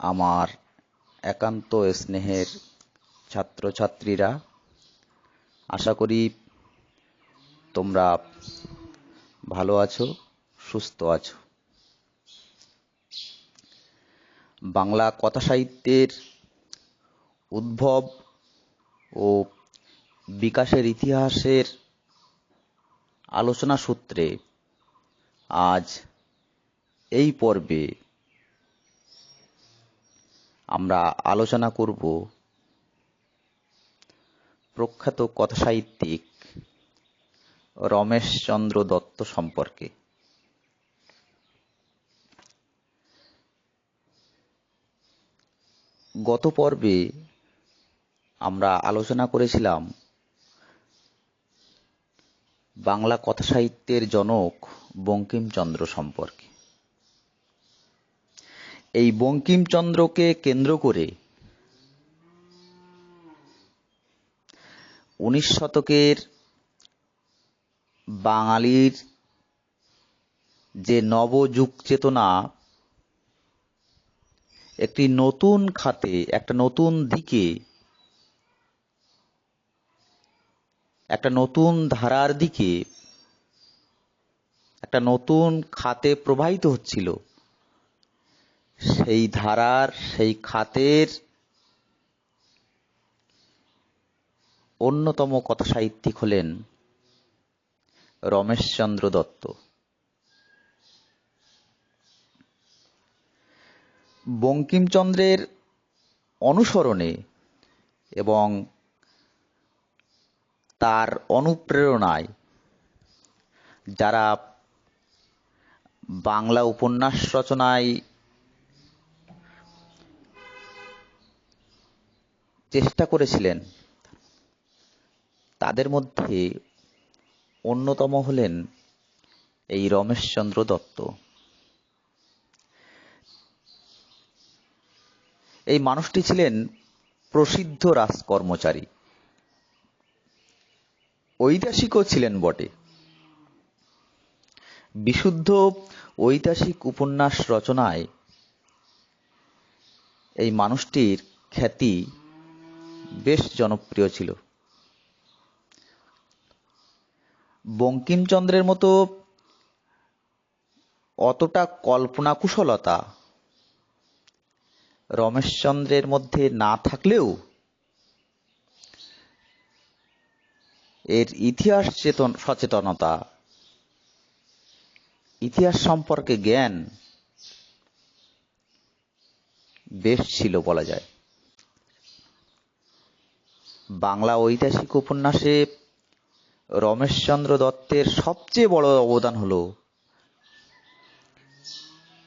আমার একান্ত স্নেহের ছাত্রছাত্রীরা, আশা করি তোমরা ভালো আছো, সুস্থ আছো। বাংলা কথা সাহিত্যের উদ্ভব ও বিকাশের ইতিহাসের আলোচনা সূত্রে আজ এই পর্বে আমরা আলোচনা করব প্রখ্যাত কথাসাহিত্যিক রমেশচন্দ্র দত্ত সম্পর্কে। গত পর্বে আমরা আলোচনা করেছিলাম বাংলা কথাসাহিত্যের জনক বঙ্কিমচন্দ্র সম্পর্কে। এই বঙ্কিমচন্দ্রকে কেন্দ্র করে উনিশ শতকের বাঙালির যে নবযুগ চেতনা একটি নতুন খাতে, একটা নতুন দিকে, একটা নতুন ধারার দিকে, একটা নতুন খাতে প্রবাহিত হচ্ছিল। সেই ধারার, সেই খাতের অন্যতম কথা সাহিত্যিক হলেন রমেশচন্দ্র দত্ত। বঙ্কিমচন্দ্রের অনুসরণে এবং তার অনুপ্রেরণায় যারা বাংলা উপন্যাস রচনায় চেষ্টা করেছিলেন, তাদের মধ্যে অন্যতম হলেন এই রমেশচন্দ্র দত্ত। এই মানুষটি ছিলেন প্রসিদ্ধ রাজকর্মচারী। ঐতিহাসিকও ছিলেন বটে। বিশুদ্ধ ঐতিহাসিক উপন্যাস রচনায় এই মানুষটির খ্যাতি বেশ জনপ্রিয় ছিল। বঙ্কিমচন্দ্রের মতো অতটা কল্পনা কুশলতা রমেশচন্দ্রের মধ্যে না থাকলেও এর ইতিহাস চেতন সচেতনতা, ইতিহাস সম্পর্কে জ্ঞান বেশ ছিল বলা যায়। বাংলা ঐতিহাসিক উপন্যাসে রমেশচন্দ্র দত্তের সবচেয়ে বড় অবদান হলো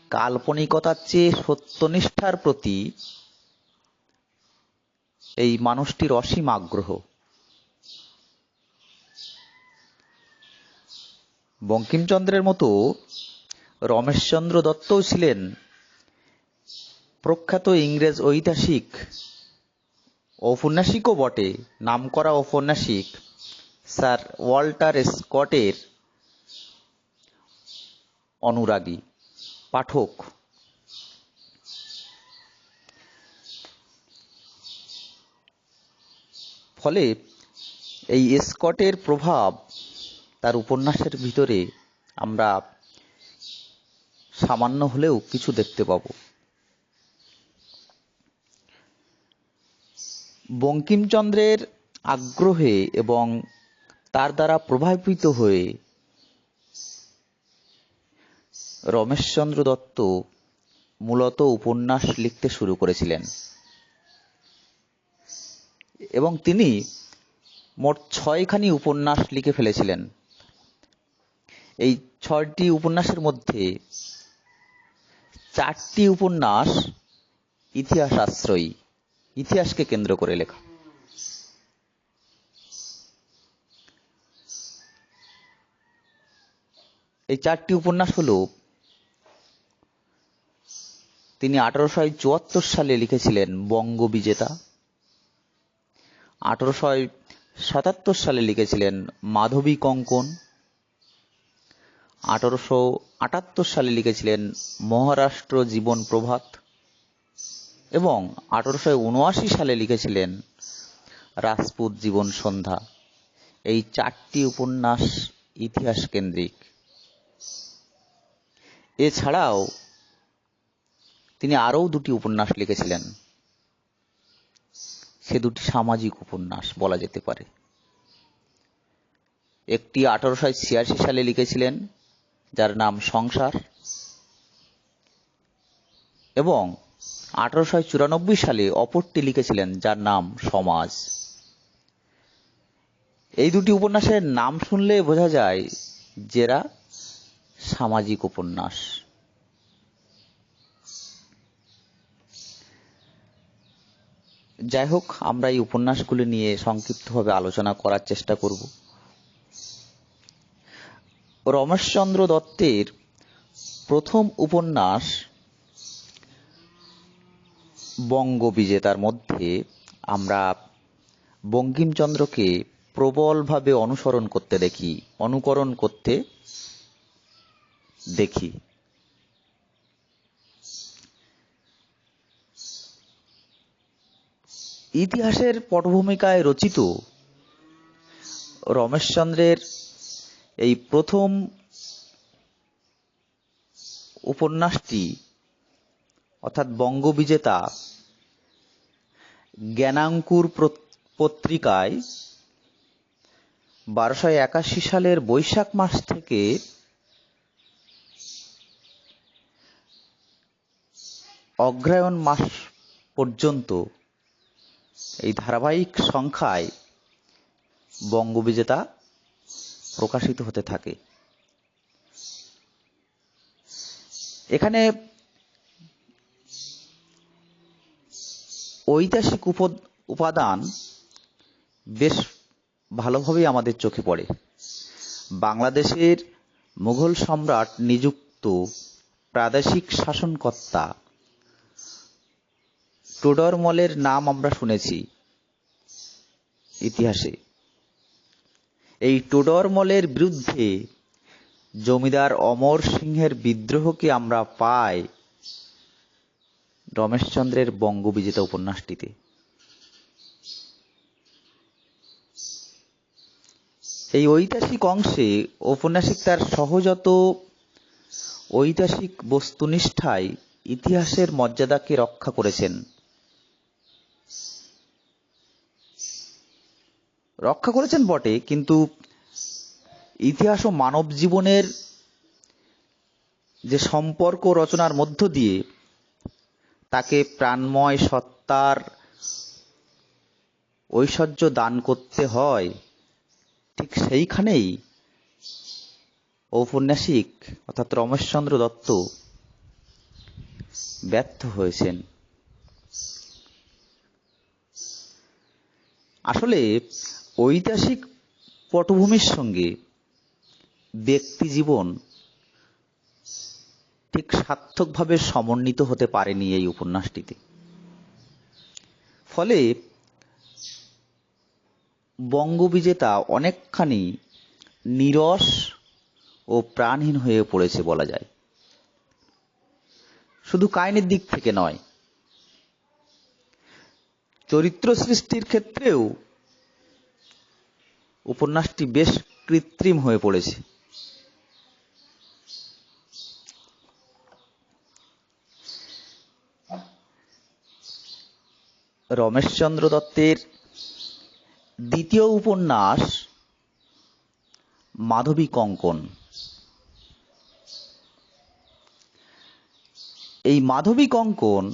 কাল্পনিকতার চেয়ে সত্যনিষ্ঠার প্রতি এই মানুষটির অসীম আগ্রহ। বঙ্কিমচন্দ্রের মতো রমেশচন্দ্র দত্তও ছিলেন প্রখ্যাত ইংরেজ ঐতিহাসিক ঔপন্যাসিকও বটে, নামকরা ঔপন্যাসিক। স্যার ওয়াল্টার স্কটের অনুরাগী, পাঠক। ফলে এই স্কটের প্রভাব তার উপন্যাসের ভিতরে আমরা সামান্য হলেও কিছু দেখতে পাব। বঙ্কিমচন্দ্রের আগ্রহে এবং তার দ্বারা প্রভাবিত হয়ে রমেশচন্দ্র দত্ত মূলত উপন্যাস লিখতে শুরু করেছিলেন। এবং তিনি মোট ছয়খানি উপন্যাস লিখে ফেলেছিলেন। এই ছয়টি উপন্যাসের মধ্যে চারটি উপন্যাস ইতিহাস আশ্রয়ী। ইতিহাসকে কেন্দ্র করে লেখা। এই চারটি উপন্যাস হলো, তিনি আঠারোশো চুয়াত্তর সালে লিখেছিলেন বঙ্গবিজেতা আঠারোশো সাতাত্তর সালে লিখেছিলেন মাধবী কঙ্কন, আঠারোশো আটাত্তর সালে লিখেছিলেন মহারাষ্ট্র জীবন প্রভাত এবং আঠারোশো উনআশি সালে লিখেছিলেন, রাজপুত জীবন সন্ধ্যা। এই চারটি উপন্যাস ইতিহাস কেন্দ্রিক। এছাড়াও তিনি আরও দুটি উপন্যাস লিখেছিলেন। সে দুটি সামাজিক উপন্যাস বলা যেতে পারে। একটি আঠারোশো ছিয়াশি সালে লিখেছিলেন, যার নাম সংসার। এবং আঠারোশো চুরানব্বই সালে অপরটি লিখেছিলেন, যার নাম সমাজ। এই দুটি উপন্যাসের নাম শুনলে বোঝা যায় যেরা সামাজিক উপন্যাস। যাই হোক, আমরা এই উপন্যাসগুলি নিয়ে সংক্ষিপ্তভাবে আলোচনা করার চেষ্টা করব। রমেশচন্দ্র দত্তের প্রথম উপন্যাস বঙ্গবিজেতার মধ্যে আমরা বঙ্কিমচন্দ্রকে প্রবলভাবে অনুসরণ করতে দেখি, অনুকরণ করতে দেখি। ইতিহাসের পটভূমিকায় রচিত রমেশচন্দ্রের এই প্রথম উপন্যাসটি অর্থাৎ বঙ্গবিজেতা জ্ঞানাঙ্কুর পত্রিকায় বারোশো একাশি সালের বৈশাখ মাস থেকে অগ্রায়ণ মাস পর্যন্ত এই ধারাবাহিক সংখ্যায় বঙ্গবিজেতা প্রকাশিত হতে থাকে। এখানে ঐতিহাসিক উপাদান বেশ ভালোভাবেই আমাদের চোখে পড়ে। বাংলাদেশের মুঘল সম্রাট নিযুক্ত প্রাদেশিক শাসনকর্তা টোডরমলের নাম আমরা শুনেছি ইতিহাসে। এই টোডরমলের বিরুদ্ধে জমিদার অমর সিংহের বিদ্রোহকে আমরা পাই রমেশচন্দ্রের বঙ্গবিজেতা উপন্যাসটিতে। এই ঐতিহাসিক অংশে ঔপন্যাসিক তার সহজত ঐতিহাসিক বস্তুনিষ্ঠায় ইতিহাসের মর্যাদাকে রক্ষা করেছেন। রক্ষা করেছেন বটে, কিন্তু ইতিহাস ও মানব জীবনের যে সম্পর্ক রচনার মধ্য দিয়ে তাকে প্রাণময় সত্তার ঐশ্বর্য দান করতে হয়। ঠিক সেইখানেই ঔপন্যাসিক অর্থাৎ রমেশচন্দ্র দত্ত ব্যর্থ হয়েছেন। আসলে ঐতিহাসিক পটভূমির সঙ্গে ব্যক্তি জীবন ঠিক সার্থকভাবে সমন্বিত হতে পারেনি এই উপন্যাসটিতে। ফলে বঙ্গবিজেতা অনেকখানি নিরস ও প্রাণহীন হয়ে পড়েছে বলা যায়। শুধু কাহিনীর দিক থেকে নয়, চরিত্র সৃষ্টির ক্ষেত্রেও উপন্যাসটি বেশ কৃত্রিম হয়ে পড়েছে। রমেশচন্দ্র দত্তের দ্বিতীয় উপন্যাস, মাধবী কঙ্কন। এই মাধবী কঙ্কন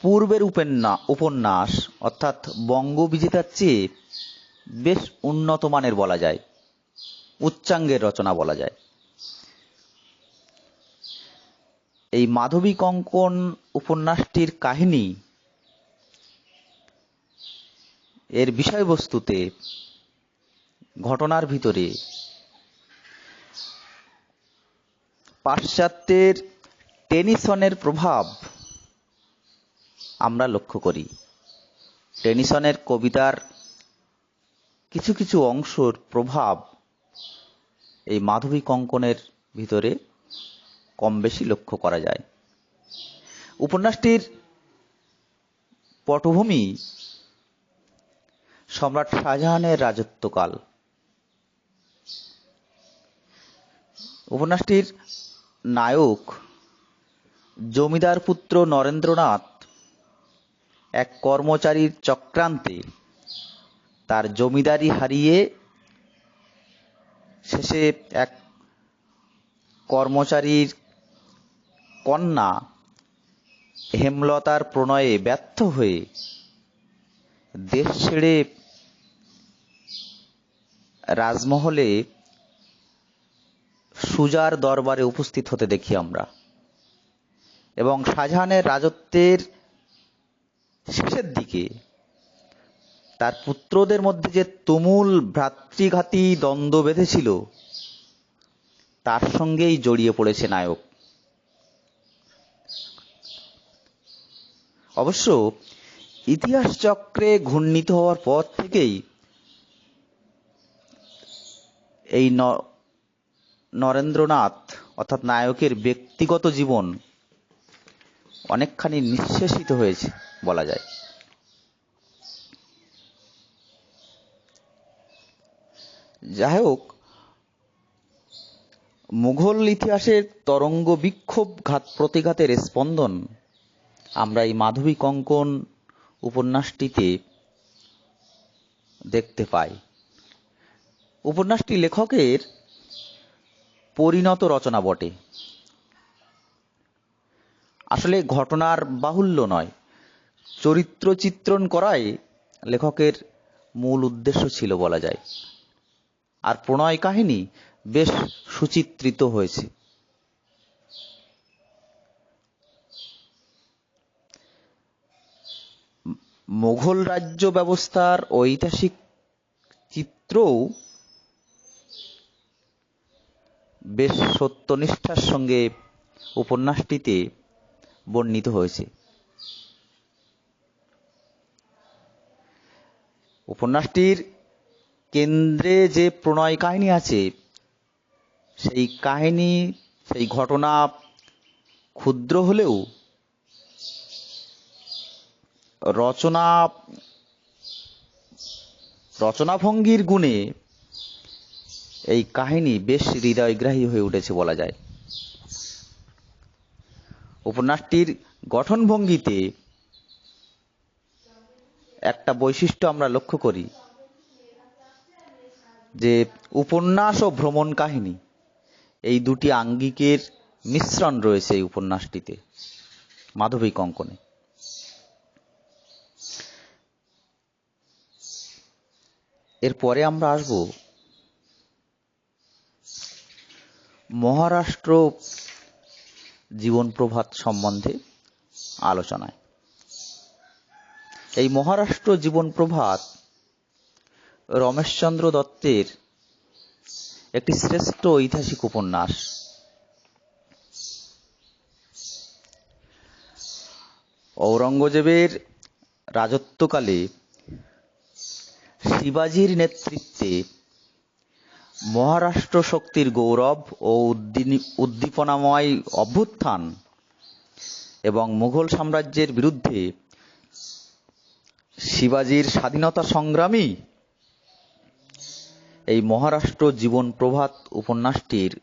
পূর্বের উপন্যাস, অর্থাৎ বঙ্গবিজেতার চেয়ে বেশ উন্নত মানের বলা যায়, উচ্চাঙ্গের রচনা বলা যায়। এই মাধবী কঙ্কন উপন্যাসটির কাহিনী এর বিষয়বস্তুতে ঘটনার ভিতরে পাশ্চাত্যের টেনিসনের প্রভাব আমরা লক্ষ্য করি। টেনিসনের কবিতার কিছু কিছু অংশর প্রভাব এই মাধবী কঙ্কনের ভিতরে কম বেশি লক্ষ্য করা যায়। উপন্যাসটির পটভূমি সম্রাট শাহজাহানের রাজত্বকাল। উপন্যাসটির নায়ক জমিদার পুত্র নরেন্দ্রনাথ এক কর্মচারীর চক্রান্তে তার জমিদারি হারিয়ে শেষে এক কর্মচারীর কন্যা হেমলতার প্রণয়ে ব্যর্থ হয়ে দেশ ছেড়ে রাজমহলে সুজার দরবারে উপস্থিত হতে দেখি আমরা। এবং শাহজাহানের রাজত্বের শেষের দিকে তার পুত্রদের মধ্যে যে তুমুল ভ্রাতৃঘাতী দ্বন্দ্ব বেঁধেছিল, তার সঙ্গেই জড়িয়ে পড়েছে নায়ক। অবশ্য ইতিহাস চক্রে ঘূর্ণিত হওয়ার পর থেকেই এই নরেন্দ্রনাথ অর্থাৎ নায়কের ব্যক্তিগত জীবন অনেকখানি নিঃশেষিত হয়েছে বলা যায়। যাই হোক মুঘল ইতিহাসের তরঙ্গ বিক্ষোভ ঘাত প্রতিঘাতের স্পন্দন আমরা এই মাধবী কঙ্কন উপন্যাসটিতে দেখতে পাই। উপন্যাসটি লেখকের পরিণত রচনা বটে। আসলে ঘটনার বাহুল্য নয় চরিত্র চিত্রণ করাই লেখকের মূল উদ্দেশ্য ছিল বলা যায়। আর প্রণয় কাহিনী বেশ সুচিত্রিত হয়েছে। মোঘল রাজ্য ব্যবস্থার ঐতিহাসিক চিত্রও বেশ সত্যনিষ্ঠার সঙ্গে উপন্যাসটিতে বর্ণিত হয়েছে। উপন্যাসটির কেন্দ্রে যে প্রণয় কাহিনী আছে, সেই কাহিনী, সেই ঘটনা ক্ষুদ্র হলেও রচনা, রচনাভঙ্গির গুণে এই কাহিনী বেশ হৃদয়গ্রাহী হয়ে উঠেছে বলা যায়। উপন্যাসটির গঠনভঙ্গিতে একটা বৈশিষ্ট্য আমরা লক্ষ্য করি, যে উপন্যাস ও ভ্রমণ কাহিনী, এই দুটি আঙ্গিকের মিশ্রণ রয়েছে এই উপন্যাসটিতে মাধবী কঙ্কনে এরপরে আমরা আসব মহারাষ্ট্র জীবন প্রভাত সম্বন্ধে আলোচনায়। এই মহারাষ্ট্র জীবন প্রভাত রমেশচন্দ্র দত্তের একটি শ্রেষ্ঠ ঐতিহাসিক উপন্যাস। ঔরঙ্গজেবের রাজত্বকালে শিবাজির নেতৃত্বে মহারাষ্ট্র শক্তির গৌরব ও উদ্দীপনাময় অভ্যুত্থান এবং মুঘল সাম্রাজ্যের বিরুদ্ধে শিবাজির স্বাধীনতা সংগ্রামী এই মহারাষ্ট্র জীবন প্রভাত উপন্যাসটির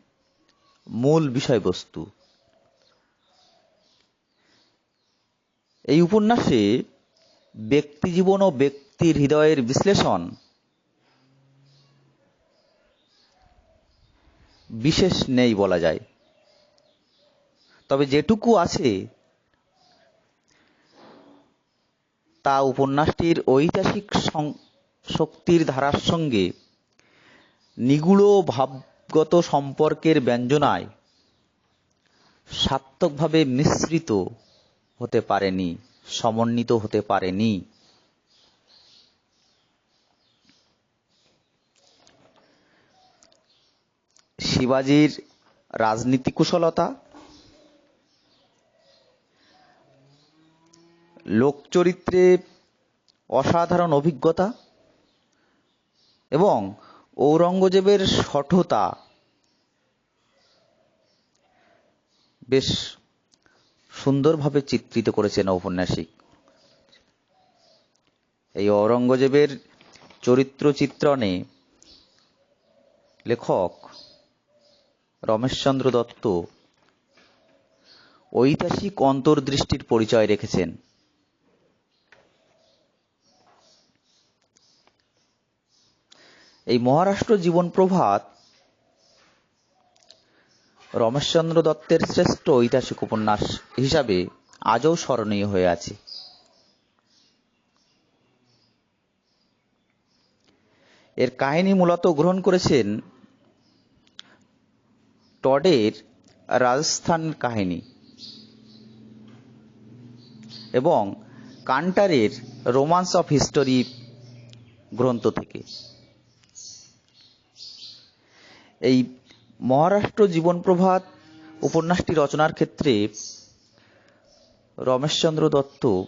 মূল বিষয়বস্তু। এই উপন্যাসে ব্যক্তিজীবন ও ব্যক্তির হৃদয়ের বিশ্লেষণ। বিশেষ নেই বলা যায়। তবে যেটুকু আছে, তা উপন্যাসটির ঐতিহাসিক শক্তির ধারার সঙ্গে নিগুড় ভাবগত সম্পর্কের ব্যঞ্জনায় সার্থকভাবে মিশ্রিত হতে পারেনি, সমন্বিত হতে পারেনি। শিবাজির রাজনীতি কুশলতা, লোকচরিত্রে অসাধারণ অভিজ্ঞতা এবং ঔরঙ্গজেবের সঠতা বেশ সুন্দরভাবে চিত্রিত করেছেন ঔপন্যাসিক। এই ঔরঙ্গজেবের চরিত্র চিত্রণে লেখক রমেশচন্দ্র দত্ত ঐতিহাসিক অন্তর্দৃষ্টির পরিচয় রেখেছেন। এই মহারাষ্ট্র জীবন প্রভাত রমেশচন্দ্র দত্তের শ্রেষ্ঠ ঐতিহাসিক উপন্যাস হিসাবে আজও স্মরণীয় হয়ে আছে। এর কাহিনী মূলত গ্রহণ করেছেন টডের রাজস্থান কাহিনী এবং কান্টারের রোমান্স অফ হিস্টোরি গ্রন্থ থেকে। এই মহারাষ্ট্র জীবন প্রভাত উপন্যাসটি রচনার ক্ষেত্রে রমেশচন্দ্র দত্ত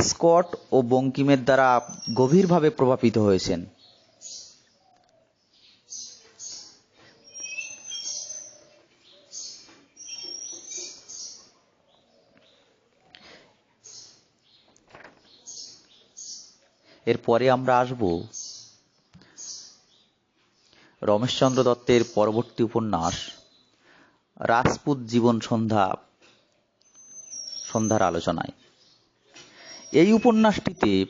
স্কট ও বঙ্কিমের দ্বারা গভীরভাবে প্রভাবিত হয়েছেন। এরপরে আমরা আসব রমেশচন্দ্র দত্তের পরবর্তী উপন্যাস, রাজপুত জীবন সন্ধ্যা, সন্ধ্যার আলোচনায়। এই উপন্যাসটিতে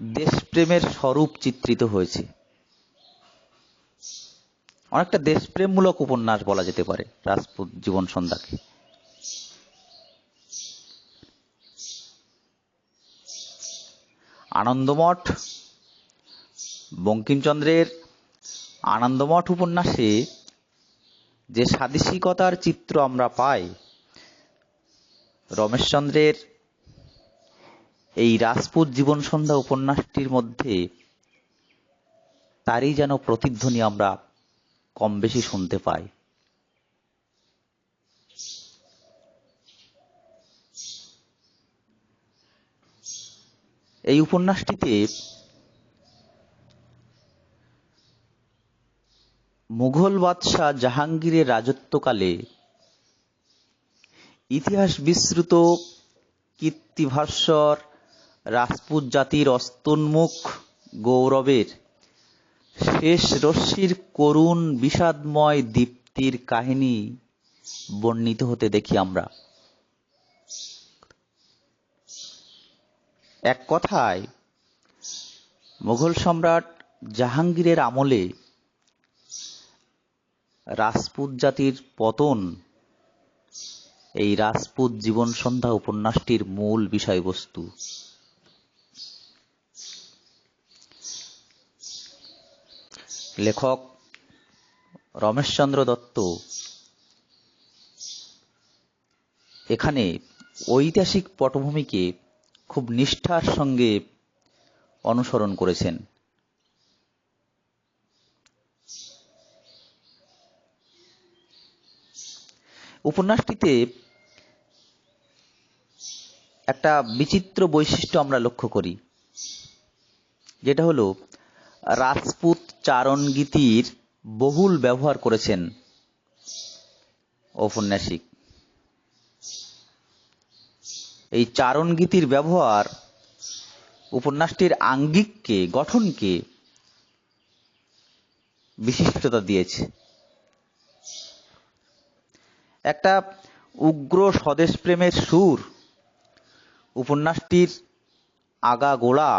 দেশপ্রেমের স্বরূপ চিত্রিত হয়েছে। অনেকটা দেশপ্রেমমূলক উপন্যাস বলা যেতে পারে রাজপুত জীবন সন্ধ্যাকে। আনন্দমঠ, বঙ্কিমচন্দ্রের আনন্দমঠ উপন্যাসে যে সাদেশিকতার চিত্র আমরা পাই, রমেশচন্দ্রের এই রাজপুত জীবন সন্ধ্যা উপন্যাসটির মধ্যে তারই যেন প্রতিধ্বনি আমরা কম বেশি শুনতে পাই। এই উপন্যাসটিতে মুঘল বাদশাহ জাহাঙ্গীরের রাজত্বকালে ইতিহাস বিস্মৃত কীর্তিভাস্বর, রাজপুত জাতির অস্তোন্মুখ গৌরবের শেষ রশ্মির করুণ বিষাদময় দীপ্তির কাহিনী বর্ণিত হতে দেখি আমরা। এক কথায়, মুঘল সম্রাট জাহাঙ্গীরের আমলে রাজপুত জাতির পতন এই রাজপুত জীবন সন্ধ্যা উপন্যাসটির মূল বিষয়বস্তু। লেখক রমেশচন্দ্র দত্ত এখানে ঐতিহাসিক পটভূমিকে খুব নিষ্ঠার সঙ্গে অনুসরণ করেছেন। উপন্যাসটিতে একটা বিচিত্র বৈশিষ্ট্য আমরা লক্ষ্য করি, যেটা হলো, রাজপুত চারণ গীতির বহুল ব্যবহার করেছেন ঔপন্যাসিক। এই চারণ গীতির ব্যবহার উপন্যাসটির আঙ্গিককে, গঠনকে বিশিষ্টতা দিয়েছে। একটা উগ্র স্বদেশ প্রেমের সুর, উপন্যাসটির আগা গোড়া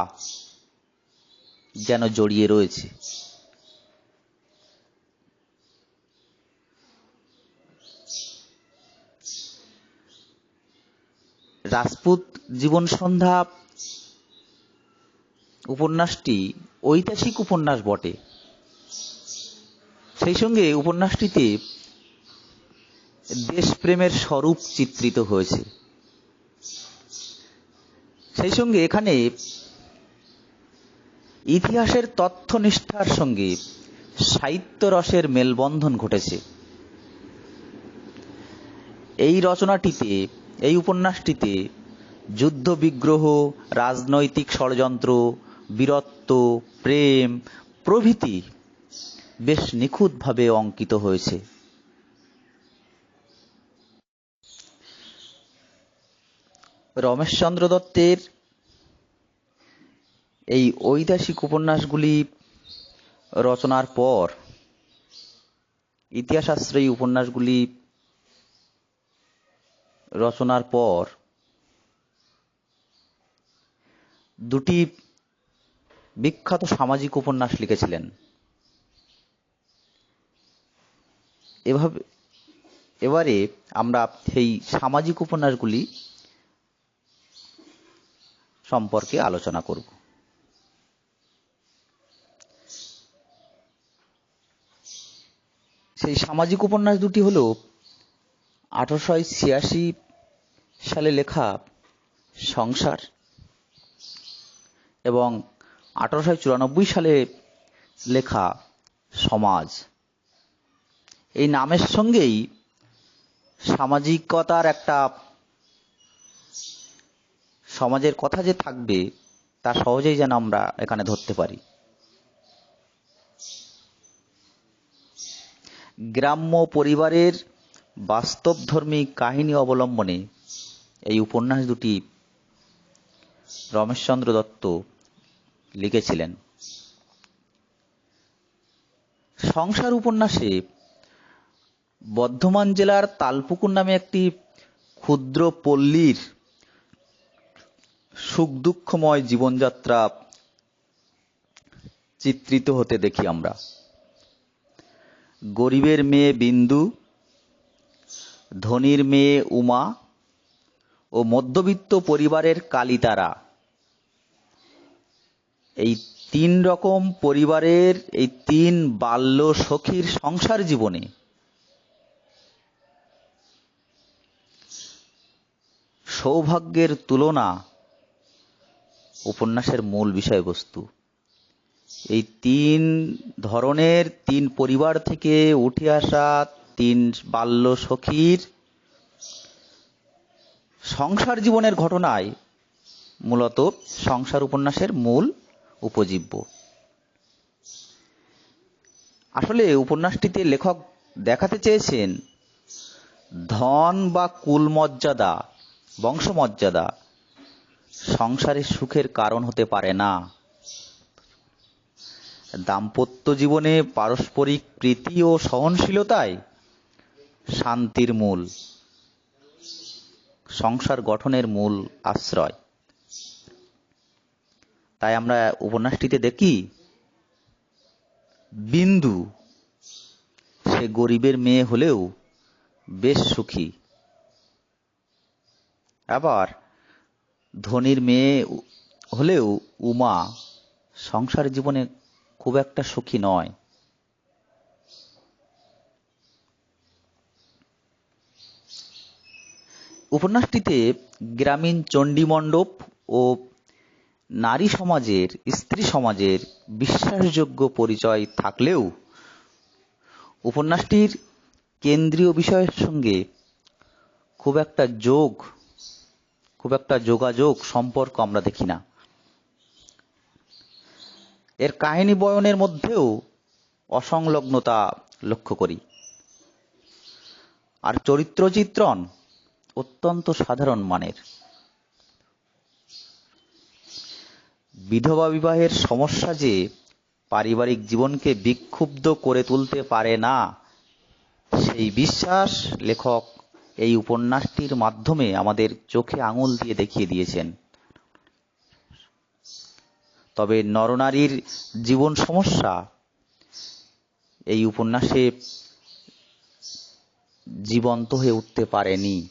যেন জড়িয়ে রয়েছে। রাজপুত জীবন সন্ধ্যা উপন্যাসটি ঐতিহাসিক উপন্যাস বটে। সেই সঙ্গে উপন্যাসটিতে দেশপ্রেমের স্বরূপ চিত্রিত হয়েছে। সেই সঙ্গে এখানে ইতিহাসের তথ্যনিষ্ঠার সঙ্গে সাহিত্য রসের মেলবন্ধন ঘটেছে। এই রচনাটিতে এই উপন্যাসটিতে যুদ্ধ বিগ্রহ, রাজনৈতিক ষড়যন্ত্র, বীরত্ব, প্রেম প্রভৃতি বেশ নিখুঁতভাবে অঙ্কিত হয়েছে। রমেশচন্দ্র দত্তের এই ঐতিহাসিক উপন্যাসগুলি রচনার পর ইতিহাসাশ্রয়ী উপন্যাসগুলি রচনার পর দুটি বিখ্যাত সামাজিক উপন্যাস লিখেছিলেন। এভাবে, এবারে আমরা সেই সামাজিক উপন্যাসগুলি সম্পর্কে আলোচনা করব। সেই সামাজিক উপন্যাস দুটি হল আঠারোশো ছিয়াশি সালে লেখা সংসার এবং আঠারোশো চুরানব্বই সালে লেখা সমাজ। এই নামের সঙ্গেই সামাজিকতার একটা সমাজের কথা যে থাকবে, তা সহজেই যেন আমরা এখানে ধরতে পারি। গ্রাম্য পরিবারের বাস্তবধর্মী কাহিনী অবলম্বনে এই উপন্যাস দুটি রমেশচন্দ্র দত্ত লিখেছিলেন। সংসার উপন্যাসে বর্ধমান জেলার তালপুকুর নামে একটি ক্ষুদ্র পল্লীর সুখ দুঃখময় জীবনযাত্রা চিত্রিত হতে দেখি আমরা। গরিবের মেয়ে বিন্দু ধনীর মেয়ে উমা ও মধ্যবিত্ত পরিবারের কালিতারা। এই তিন রকম পরিবারের এই তিন বাল্য সখীর সংসার জীবনে সৌভাগ্যের তুলনা উপন্যাসের মূল বিষয়বস্তু। এই তিন ধরনের তিন পরিবার থেকে উঠে আসা তিন বাল্য সখীর সংসার জীবনের ঘটনায় মূলত সংসার উপন্যাসের মূল উপজীব্য। আসলে উপন্যাসটিতে লেখক দেখাতে চেয়েছেন, ধন বা কুল কুলমর্যাদা, বংশমর্যাদা সংসারের সুখের কারণ হতে পারে না। দাম্পত্য জীবনে পারস্পরিক প্রীতি ও সহনশীলতায় শান্তির মূল, সংসার গঠনের মূল আশ্রয়। তাই আমরা উপন্যাসটিতে দেখি, বিন্দু, সে গরিবের মেয়ে হলেও বেশ সুখী। আবার ধনীর মেয়ে হলেও উমা সংসার জীবনে খুব একটা সুখী নয়। উপন্যাসটিতে গ্রামীণ চণ্ডীমণ্ডপ ও নারী সমাজের, স্ত্রী সমাজের বিশ্বাসযোগ্য পরিচয় থাকলেও উপন্যাসটির কেন্দ্রীয় বিষয়ের সঙ্গে খুব একটা যোগ, খুব একটা যোগাযোগ সম্পর্ক আমরা দেখি না। এর কাহিনী বয়নের মধ্যেও অসংলগ্নতা লক্ষ্য করি। আর চরিত্র চিত্রণ অত্যন্ত সাধারণ মানের। বিধবা বিবাহের সমস্যা যে পারিবারিক জীবনকে বিক্ষুব্ধ করে তুলতে পারে না, সেই বিশ্বাস লেখক এই উপন্যাসটির মাধ্যমে আমাদের চোখে আঙুল দিয়ে দেখিয়ে দিয়েছেন। তবে নরনারীর জীবন সমস্যা, এই উপন্যাসে জীবন্ত হয়ে উঠতে পারেনি।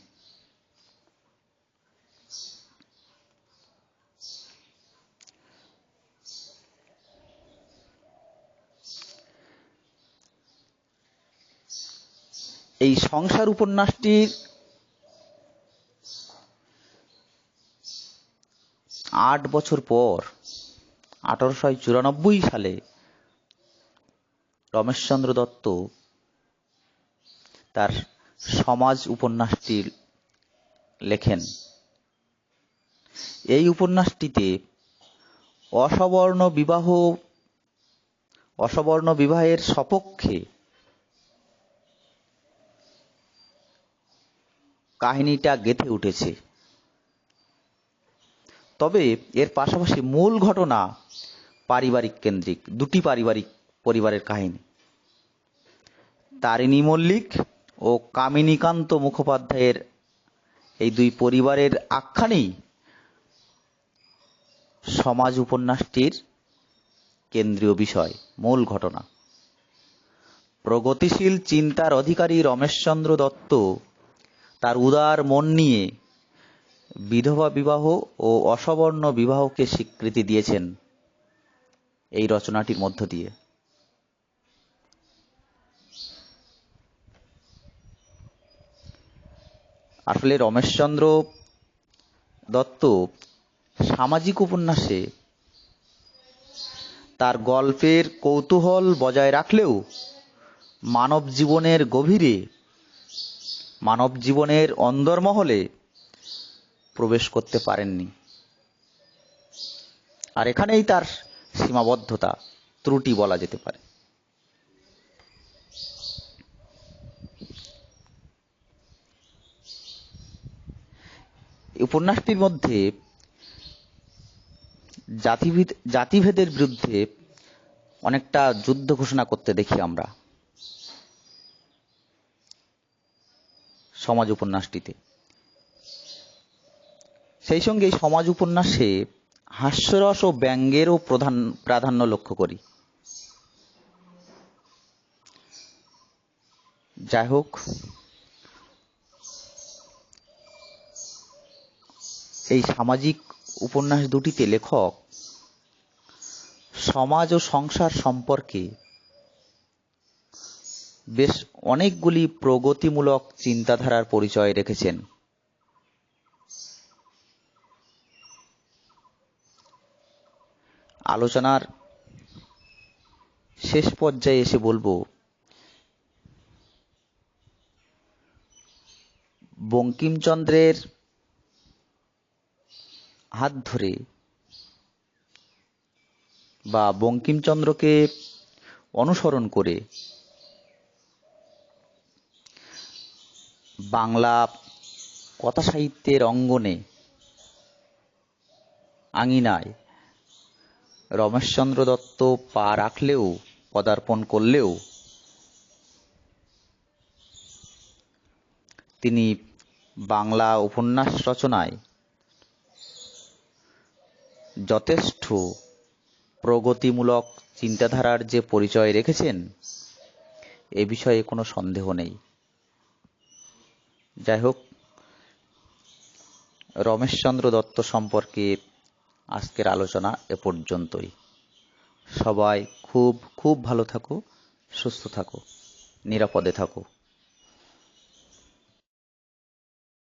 এই সংসার উপন্যাসটির আট বছর পর, আঠারোশো চুরানব্বই সালে রমেশচন্দ্র দত্ত তার সমাজ উপন্যাসটি লেখেন। এই উপন্যাসটিতে অসবর্ণ বিবাহ, অসবর্ণ বিবাহের সপক্ষে কাহিনীটা গেঁথে উঠেছে। তবে এর পাশাপাশি মূল ঘটনা পারিবারিক কেন্দ্রিক, দুটি পারিবারিক পরিবারের কাহিনী। তারিণী মল্লিক ও কামিনীকান্ত মুখোপাধ্যায়ের এই দুই পরিবারের আখ্যানেই সমাজ উপন্যাসটির কেন্দ্রীয় বিষয়, মূল ঘটনা। প্রগতিশীল চিন্তার অধিকারী রমেশচন্দ্র দত্ত তার উদার মন নিয়ে বিধবা বিবাহ ও অসবর্ণ বিবাহকে স্বীকৃতি দিয়েছেন এই রচনাটির মধ্য দিয়ে। আসলে রমেশচন্দ্র দত্ত সামাজিক উপন্যাসে তার গল্পের কৌতূহল বজায় রাখলেও মানব জীবনের গভীরে মানব জীবনের অন্দরমহলে প্রবেশ করতে পারেননি। আর এখানেই তার সীমাবদ্ধতা ত্রুটি বলা যেতে পারে। উপন্যাসটির মধ্যে জাতিভেদ জাতিভেদের বিরুদ্ধে অনেকটা যুদ্ধ ঘোষণা করতে দেখি আমরা। সমাজ উপন্যাসটিতে। সেই সঙ্গে এই সমাজ উপন্যাসে হাস্যরস ও ব্যঙ্গেরও প্রধান প্রাধান্য লক্ষ্য করি। যাই হোক, এই সামাজিক উপন্যাস দুটিতে লেখক সমাজ ও সংসার সম্পর্কে বেশ অনেকগুলি প্রগতিমূলক চিন্তাধারার পরিচয় রেখেছেন। আলোচনার শেষ পর্যায়ে এসে বলব, বঙ্কিমচন্দ্রের হাত ধরে বা বঙ্কিমচন্দ্রকে অনুসরণ করে বাংলা কথা সাহিত্যের অঙ্গনে আঙিনায় রমেশচন্দ্র দত্ত পা রাখলেও, পদার্পণ করলেও তিনি বাংলা উপন্যাস রচনায় যথেষ্ট প্রগতিমূলক চিন্তাধারার যে পরিচয় রেখেছেন, এ বিষয়ে কোনো সন্দেহ নেই। যাই হোক, রমেশচন্দ্র দত্ত সম্পর্কে আজকের আলোচনা এ পর্যন্তই। সবাই খুব খুব ভালো থাকো, সুস্থ থাকো, নিরাপদে থাকো।